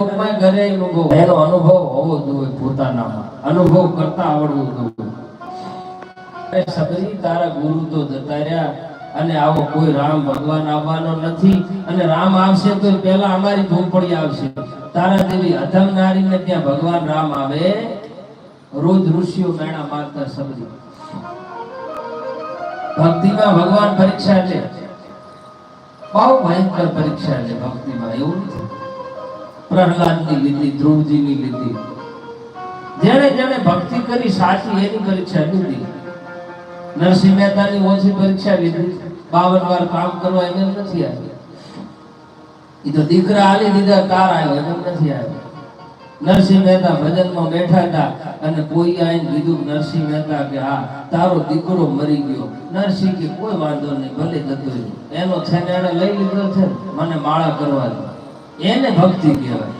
અનુભવ એનો અનુભવ હોવો જોઈએ પોતાનામાં. અનુભવ કરતા આવડવું જોઈએ. સબરી તારા ગુરુ તો જતા રહ્યા અને આવો કોઈ રામ ભગવાન આવવાનો નથી અને રામ આવશે તો પહેલા અમારી ઝૂંપડી આવશે. તારા જેવી અધમ નારીને ત્યાં ભગવાન રામ આવે. રોજ ઋષિઓ મેણા મારતા સબરી ભક્તિમાં ભગવાન પરીક્ષા લે. બહુ ભયંકર પરીક્ષા લે ભક્તિમાં, એવું નથી. પ્રહલાદની લીધી, ધ્રુવજીની લીધી. જેણે જેણે ભક્તિ કરી, સાચી એની પરીક્ષા લીધી. નરસિંહ મહેતાની ઓછી પરીક્ષા લીધી. બાવન વાર કામ કરવા એને નથી આવી એ તો દીકરા આલી દીધા તાર આવ્યો એને નથી આવ્યો. નરસિંહ મહેતા ભજનમાં બેઠા હતા અને કોઈ આઈને કીધું, નરસિંહ મહેતા, કે હા, તારો દીકરો મરી ગયો. નરસિંહ કે કોઈ વાંધો નહીં, ભલે જતો એનો છે ને એને લઈ લીધો છે, મને માળા કરવા દો. એને ભક્તિ કહેવાય.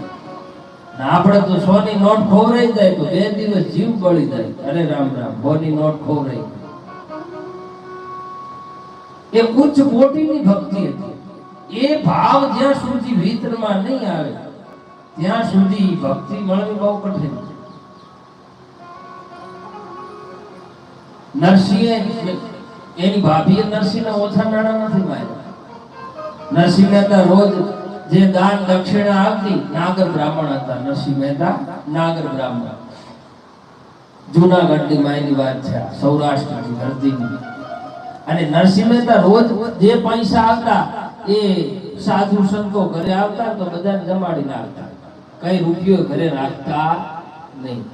આપણે તો સોની નોટ ખોવરાઈ જાય તો બે દિવસ જીવ બળી જાય. અરે રામ રામ, સોની નોટ ખોવરાઈ એ ઉચ્ચ કોટીની ભક્તિ હતી. એ ભાવ જ્યાં સુધી વિતરમાં નહીં આવે, ત્યાં સુધી ભક્તિ મળવી બહુ કઠિન છે. નરસિંહે એની ભાભીએ નરસિંહને ઓછા નાણાં નથી માર્યા. નરસિંહ મહેતા રોજ જે દાન દક્ષિણા આપતી, નાગર બ્રાહ્મણ હતા, નરસિંહ મહેતા, નાગર બ્રાહ્મણ. જૂનાગઢની માયની વાત છે, સૌરાષ્ટ્રની ધરતીની અને નરસિંહ મહેતા રોજ જે પૈસા આવતા એ સાધુ સંતો ઘરે આવતા તો બધાને જમાડી નાખતા. કઈ રૂપિયો ઘરે રાખતા નહીં.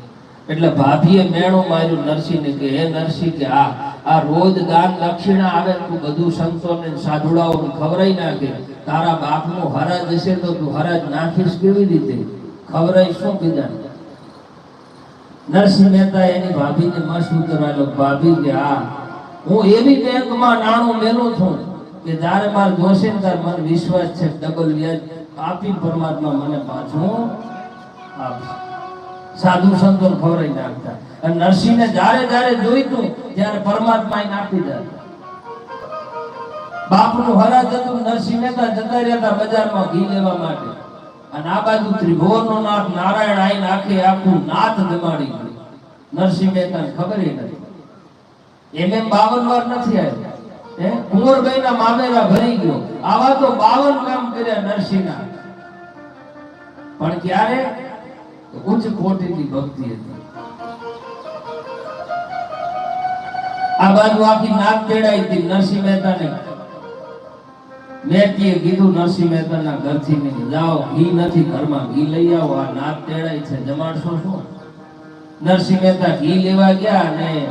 એટલે ભાભીએ મેણો માર્યું નરસિંહને કે, હે નરસિંહ, કે આ આ રોજ દાન દક્ષિણા આવે તું બધું સંતોને સાધુડાઓને ખવરાઈ નાખે. તારા બાપનું હરાજ હશે તો તું હરાજ નાખીશ કેવી રીતે? ખવરાઈ શું કીધા? નરસિંહ મહેતા એની ભાભીને મસ્ત ઉતરવાલો, ભાભી કે આ હું એવી બેંકમાં નાણું મેલું છું કે જ્યારે માર જોશે ને મને વિશ્વાસ છે ડબલ વ્યાજ આપી પરમાત્મા મને પાછું આપશે. સાધુ સંતો ખવરાઈ નાખતા. અને નરસિંહને જ્યારે જ્યારે જોઈતું, ત્યારે પરમાત્મા આપી દેતા બાપનું હરાજ હતું નરસિંહ મહેતા જતા રહ્યા બજારમાં ઘી લેવા માટે. અને આ બાજુ ત્રિભુવનનો નાથ નારાયણ આઈ નાખે આખું નાથ જમાડી નરસિંહ મહેતાને ખબર નથી. એમ એમ બાવન વાર નથી આવ્યો. હે? કુંવરબાઈના મામેરા ભરી ગયો. આવા તો બાવન કામ કર્યા નરસિંહના. પણ ક્યારે? ઉચ્ચ કોટીની ભક્તિ હતી. આ બાજુ આખી નાક તેડાઈ હતી નરસિંહ મહેતાને. મેકીએ કીધું, નરસિંહ મહેતાના ઘરથી મેં જાઓ, ઘી નથી ઘરમાં, ઘી લઈ આવો. આ નાક તેડાઈ છે, જમાડશો શું? નરસિંહ મહેતા ઘી લેવા ગયા અને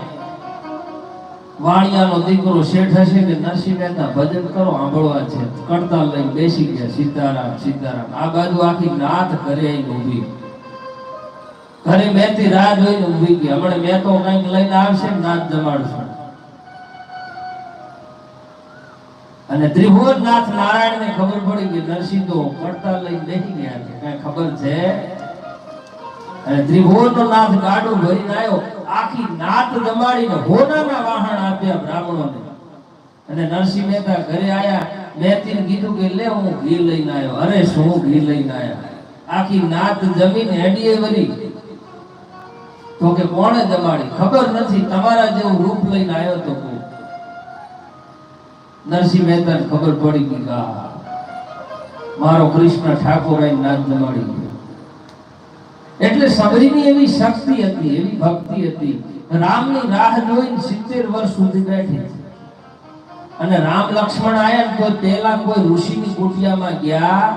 વાણિયાનો દીકરો શેઠ હશે કે નરસિંહ મહેતા, ભજન કરો આંભળવા છે. કડતાલ લઈને બેસી ગયા, સીતારામ સીતારામ. આ બાજુ આખી નાથ ઘરે ઊભી. ઘરે મેથી રાહ જોઈને ઊભી ગઈ. હમણાં મેં તો કંઈક લઈને આવશે નાથ જમાડશે. અને ત્રિભુવનનાથ નારાયણને ખબર પડી કે નરસિંહ તો પડતા લઈ નહીં ગયા છે. કઈ ખબર છે? અને ત્રિભુવનનો નાથ ગાડું ભરીને આવ્યો આખી નાત દમાડીને હોનાના વાહણ આપ્યા બ્રાહ્મણોને. અને નરસિંહ મહેતા ઘરે આયા. મેતીને કીધું કે લે, હું ઘી લઈને આવ્યો અરે, શું ઘી લઈને આવ્યા આખી નાત જમીન હેડીએ વળી. તો કે કોણે દમાડી ખબર નથી. તમારા જેવું રૂપ લઈને આવ્યો તો નરસિંહ મહેતા ખબર પડી ગઈ કે મારો કૃષ્ણ ઠાકોર નાત જમાડી ગયો. એટલે સબરીની એવી શક્તિ હતી, એવી ભક્તિ હતી રામની રાહ જોઈને સિત્તેર વર્ષ સુધી બેઠી અને રામ લક્ષ્મણ આયા તો પેલા કોઈ ઋષિની કુટિયામાં ગયા.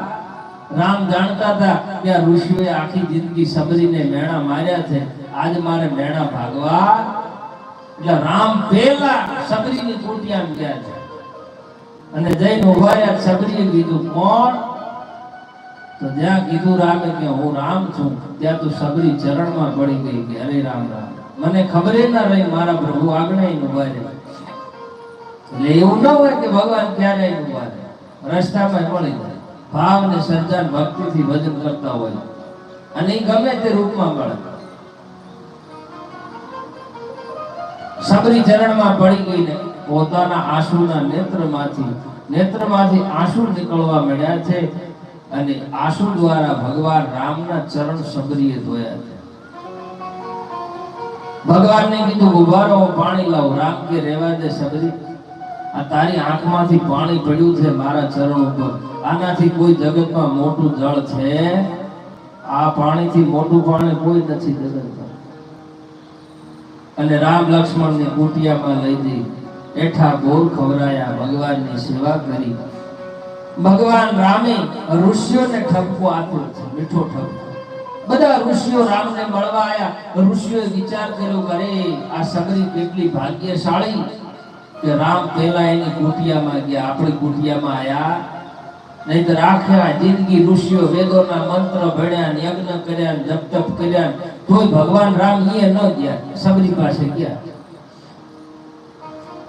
રામ જાણતા હતા કે આ ઋષિએ આખી જિંદગી સબરીને મેણા માર્યા છે. આજ મારે મેણા ભાગવા. એટલે રામ પેલા સબરીની કુટિયામાં ગયા છે. અને જઈને ઊભા રહ્યા સબરીએ કીધું, કોણ? તો જ્યાં કીધું રામે કે, હું રામ છું. ત્યાં તો સબરી ચરણમાં પડી ગઈ કે, અરે રામ રામ. મને ખબર ના રહી, મારા પ્રભુ આગળ ઊભા રહ્યા. એટલે એવું ન હોય કે ભગવાન ક્યારે ઊભા રહે રસ્તામાં મળી જાય ભાવ ને સર્જન ભક્તિથી ભજન કરતા હોય. અને એ ગમે તે રૂપમાં મળે. સબરી ચરણમાં પડી ગઈ ને પોતાના આંસુના નેત્રમાંથી નેત્રમાંથી આંસુ નીકળવા મળ્યા છે અને આંસુ દ્વારા ભગવાન રામના ચરણ સબરીએ ધોયા છે. ભગવાનને કીધું, ઉભારો, પાણી લાવ. રામ કે રેવા દે સબરી આ તારી આંખમાંથી પાણી પડ્યું છે મારા ચરણ ઉપર. આનાથી કોઈ જગતમાં મોટું જળ છે? આ પાણીથી મોટું પાણી કોઈ નથી જગતમાં. અને રામ લક્ષ્મણ ને કુટિયામાં લઈ જઈ એઠા બોલ ખવરાયા ભગવાનની સેવા કરી. ભગવાન રામે ઋષિઓને ઠપકો આપ્યો છે, મીઠો ઠપકો. બધા ઋષિઓ રામને મળવા આવ્યા ઋષિઓએ વિચાર કર્યો કરે આ સગરી કેટલી ભાગ્યશાળી કે રામ પહેલા એની કુટિયામાં ગયા, આપણી કુટિયામાં આવ્યા નહીં તો રાખ્યા જિંદગી ઋષિઓ વેદોના મંત્ર ભણ્યા યજ્ઞ કર્યા જપ તપ કર્યા તોય ભગવાન રામ એ ન ગયા સબરી પાસે ગયા.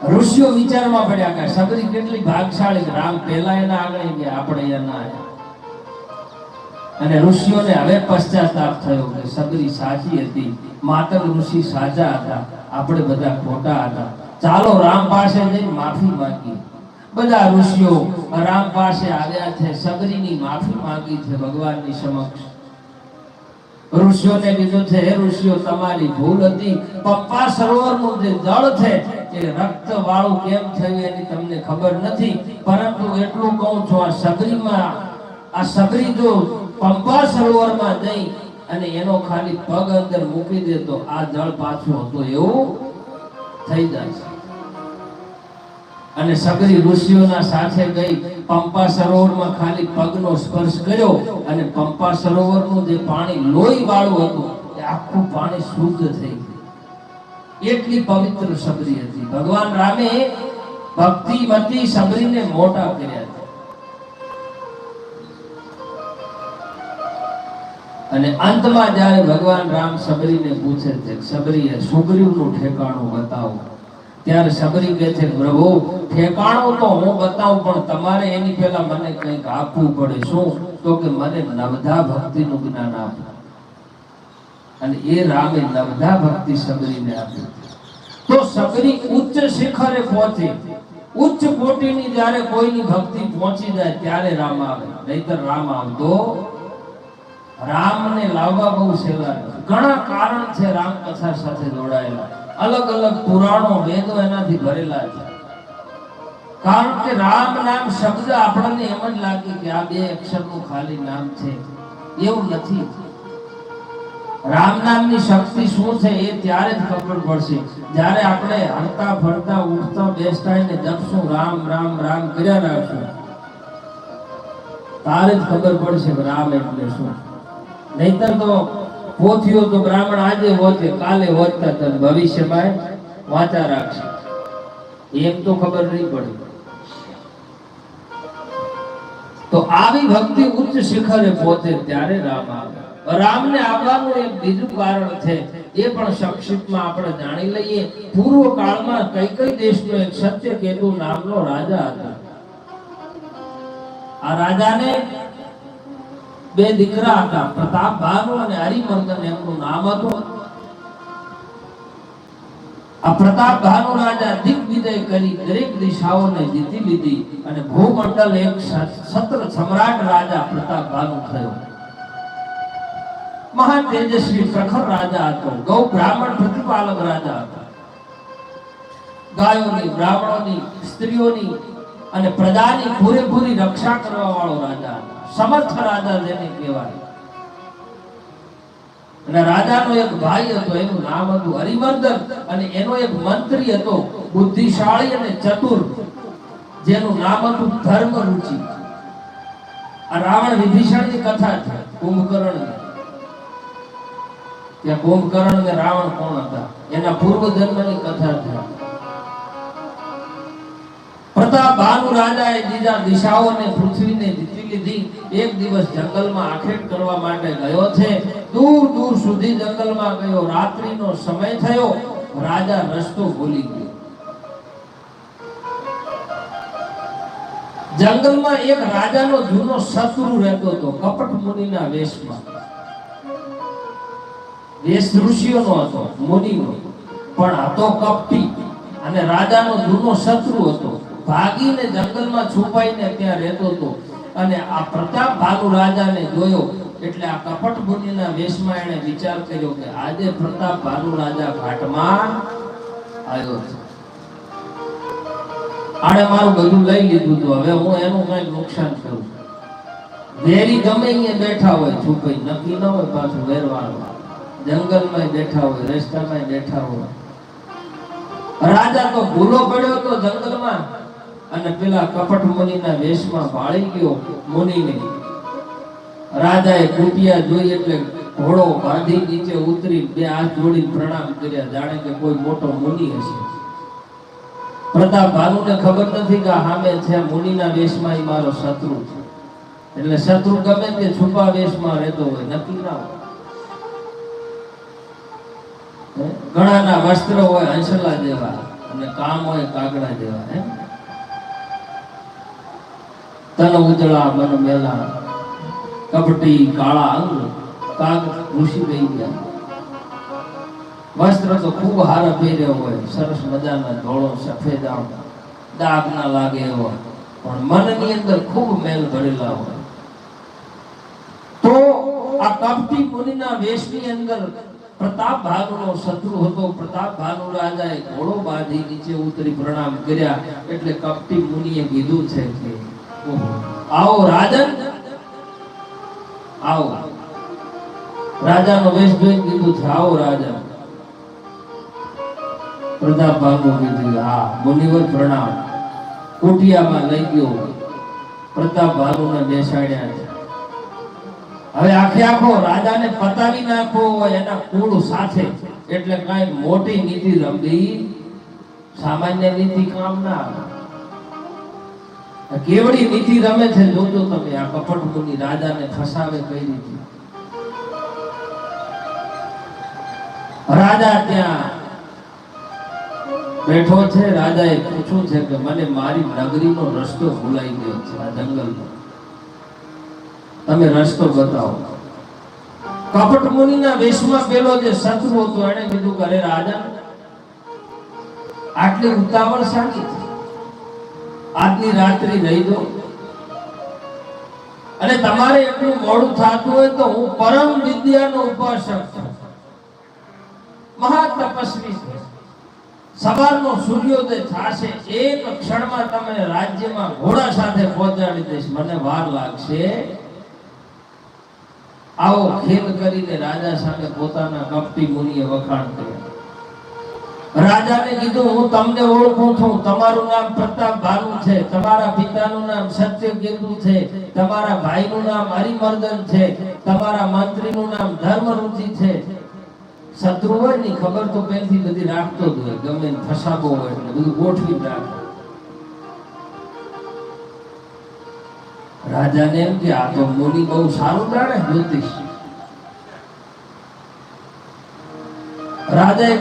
ઋષિઓ વિચારમાં પડ્યા કે સગરી કેટલી ભાગશાળી રામ પહેલા એના આગળ ગયા, આપણે એના અને ઋષિઓને હવે પશ્ચાતાપ થયો કે સગરી સાચી હતી. માતર ઋષિ સાચા હતા. આપણે બધા ખોટા હતા. ચાલો રામ પાસે જઈને માફી માંગી બધા ઋષિઓ રામ પાસે આવ્યા છે, સબરીની માફી માંગી છે ભગવાનની સમક્ષ. ઋષિઓને કીધું છે, હે ઋષિઓ, તમારી ભૂલ હતી. પપ્પા સરોવરનું જે જળ છે એ રક્ત વાળું કેમ થયું એની તમને ખબર નથી, પરંતુ એટલું કહું છું, આ સબરીમાં આ સબરી જો પંપા સરોવરમાં જઈ અને એનો ખાલી પગ અંદર મૂકી દે તો આ જળ પાછું હતું એવું થઈ જાય છે. અને સગરી ઋષિઓના સાથે ગઈ, પંપા સરોવરમાં ખાલી પગનો સ્પર્શ કર્યો અને પંપા સરોવરનું જે પાણી લોહી વાળું હતું, એ આખું પાણી શુદ્ધ થઈ ગયું. એટલી પવિત્ર સબરી હતી. ભગવાન રામે ભક્તિમતી સબરીને મોટા કર્યા હતા. અને અંતમાં જ્યારે ભગવાન રામ સબરીને પૂછે છે, સબરીએ, સુગ્રીવનું ઠેકાણું બતાવો. ત્યારે સબરી કહે છે, પ્રભુ, ઠેકાણું તો હું બતાવું, પણ તમારે એની પહેલા મને કંઈક આપવું પડે. શું? તો કે, મને નવધા ભક્તિનું જ્ઞાન આપો. અને એ રામે નવધા ભક્તિ સબરીને આપી. તો સબરી ઉચ્ચ શિખરે પહોંચે. ઉચ્ચ કોટીની જ્યારે કોઈની ભક્તિ પહોંચી જાય ત્યારે રામ આવે. નહીતર રામ આવતો રામને લાવવા બહુ સહેલા ઘણા કારણ છે રામ કથા સાથે જોડાયેલા. અલગ અલગ પુરાણો, વેદો એનાથી ભરેલા છે. કારણ કે રામ નામ શબ્દ આપણને એમ જ લાગે કે આ બે અક્ષરનું ખાલી નામ છે. એવું નથી. રામ નામની શક્તિ શું છે એ ત્યારે જ ખબર પડશે. જ્યારે આપણે હરતા ફરતા ઉઠતા બેસતા ને જપશું, રામ રામ રામ કર્યા રાખશું. તારે જ ખબર પડશે રામ એટલે શું. નહીતર તો પોથીઓ તો બ્રાહ્મણ આજે હોતે, કાલે હોતતા તને ભવિષ્યમાં વાંચા રાખશે. એમ તો ખબર નહીં પડે. તો આવી ભક્તિ ઉચ્ચ શિખરે પહોંચે ત્યારે રામ આવે. રામને આવવાનું એક બીજું કારણ છે, એ પણ સંક્ષિપ્તમાં આપણે જાણી લઈએ. પૂર્વ કાળમાં કઈ કઈ દેશનો એક સત્ય કેતુ નામનો રાજા હતા? આ રાજાને બે દીકરા હતા, પ્રતાપ ભાનુ અને હરિમંદન એમનું નામ હતું. આ પ્રતાપ ભાનુ રાજા દિગ્વિજય કરી દરેક દિશાઓને જીતી લીધી અને ભૂમંડળ એક સત્ર સમ્રાટ રાજા પ્રતાપ ભાનુ થયો. મહા તેજસ્વી પ્રખર રાજા હતો. ગૌ બ્રાહ્મણ પ્રતિપાલક રાજા હતો. ગાયોની, બ્રાહ્મણોની, સ્ત્રીઓની અને પ્રજાની પૂરેપૂરી રક્ષા કરવા વાળો રાજા સમર્થ રાજા જેને કહેવાય. અને રાજાનો એક ભાઈ હતો, એનું નામ હતું હરિમર્દન અને એનો એક મંત્રી હતો, બુદ્ધિશાળી અને ચતુર, જેનું નામ હતું ધર્મ રુચિ આ રાવણ વિભીષણની કથા છે, કુંભકર્ણની. કે કુંભકર્ણ ને રાવણ કોણ હતા? એના પૂર્વ જન્મની કથા છે. પ્રતાપ ભાનુ એ બીજા દિશાઓને પૃથ્વીને જીતી લીધી. એક દિવસ જંગલમાં આખેટ કરવા માટે ગયો છે. દૂર દૂર સુધી જંગલમાં ગયો. રાત્રિનો સમય થયો. રાજા રસ્તો ભૂલી ગયો. જંગલમાં એક રાજાનો જૂનો શત્રુ રહેતો હતો, કપટ મુનિના વેશમાં. વેશ ઋષિઓનો હતો મોદીનો પણ હતો કપટી અને રાજાનો જૂનો શત્રુ હતો. ભાગીને જંગલમાં છુપાઈને ત્યાં રહેતો હતો. અને આ પ્રતાપ ભાનુ રાજાને જોયો એટલે આ કપટ બુદ્ધિના વેશમાં એણે વિચાર કર્યો કે આજે પ્રતાપ ભાનુ રાજા ઘાટમાં આવ્યો છે. આણે મારું બધું લઈ લીધું તો હવે હું એનું કઈ નુકસાન કરું. વેરી ગમે અહીંયા બેઠા હોય, છુપાઈ, નક્કી ન હોય પાછું વેરવાનું જંગલમાં બેઠા હોય, રસ્તામાં બેઠા હોય. રાજા તો ભૂલો પડ્યો તો જંગલમાં અને પેલા કપટ મુનિના વેશમાં ભાળી ગયો મુનિને. રાજાએ કુટિયા જોઈ એટલે ઘોડો બાંધી નીચે ઉતરી બે હાથ જોડી પ્રણામ કર્યા, જાણે કે કોઈ મોટો મુનિ હશે. પ્રતાપ ભાનુને ખબર નથી કે સામે છે મુનિના વેશમાં એ મારો શત્રુ છે. એટલે શત્રુ ગમે તે છુપા વેશમાં રહેતો હોય, નક્કી ના હોય. ઘણાના વસ્ત્ર હોય હંસલા જેવા અને કામ હોય કાગડા જેવા હે તન ઉજળા મન મેલા, કપટી કાળા અંગ, કાગ ઘૂસી ગઈ ગયા. વસ્ત્ર તો ખૂબ હારા પહેર્યા હોય, સરસ મજાના ધોળો, સફેદ આમ દાગ ના લાગે એવો પણ મનની અંદર ખૂબ મેલ ભરેલા હોય. તો આ કપટી મુનિના વેશની અંદર પ્રતાપ ભાનુનો શત્રુ હતો. પ્રતાપ ભાનુ રાજાએ ઘોડો બાંધી નીચે ઉતરી પ્રણામ કર્યા. એટલે કપટી મુનિએ કીધું છે કે આવો રાજન. આવો. રાજાનો વેશ જોઈને કીધું છે, આવો રાજા પ્રતાપ ભાનુ કીધું, હા, મુનિવર પ્રણામ. કુટિયામાં લઈ ગયો. પ્રતાપ ભાનુને બેસાડ્યા છે. હવે આખે આખો રાજાને પતાવી નાખો એના કુળ સાથે. એટલે કઈ મોટી નીતિ રમવી સામાન્ય નીતિ કામ ના આવે. કેવડી નીતિ રમે છે જોજો તમે, આ કપટ મુનિ રાજાને ફસાવે કઈ રીતે? રાજા ત્યાં બેઠો છે, રાજાએ પૂછ્યું છે કે મને મારી નગરીનો રસ્તો ભૂલાઈ ગયો છે, આ જંગલમાં. તમે રસ્તો બતાવો. કપટ મુનિના વેશમાં પેલો જે શત્રુ હતો એને કીધું કરે રાજા. આટલી ઉતાવળ સાચી આજની રાત્રિ રહી દો અને તમારે એટલું મોડું થતું હોય તો હું પરમ વિદ્યાનો ઉપાસક છું. મહા તપસ્વી છું. સવારનો સૂર્યોદય થશે, એક ક્ષણમાં તમે રાજ્યમાં ઘોડા સાથે પહોંચાડી દઈશ. મને વાર લાગશે. આવો ખેલ કરીને રાજા સામે પોતાના કપટી મુનિએ વખાણ કર્યા. રાજાને કીધું, હું તમને ઓળખું છું. તમારું નામ પ્રતાપ ભાનુ છે. તમારા પિતાનું નામ સત્યકેતુ છે. તમારા ભાઈનું નામ હરિમર્દન છે. તમારા મંત્રીનું નામ ધર્મરુચિ છે. શત્રુ હોયની ખબર તો પહેલથી બધી રાખતો જ હોય. ગમે ફસાબો હોય એટલે બધું ગોઠવી રાખે. રાજાને એમ કે આ તો મુનિ બહુ સારું જાણે જ્યોતિષ. રાજાએ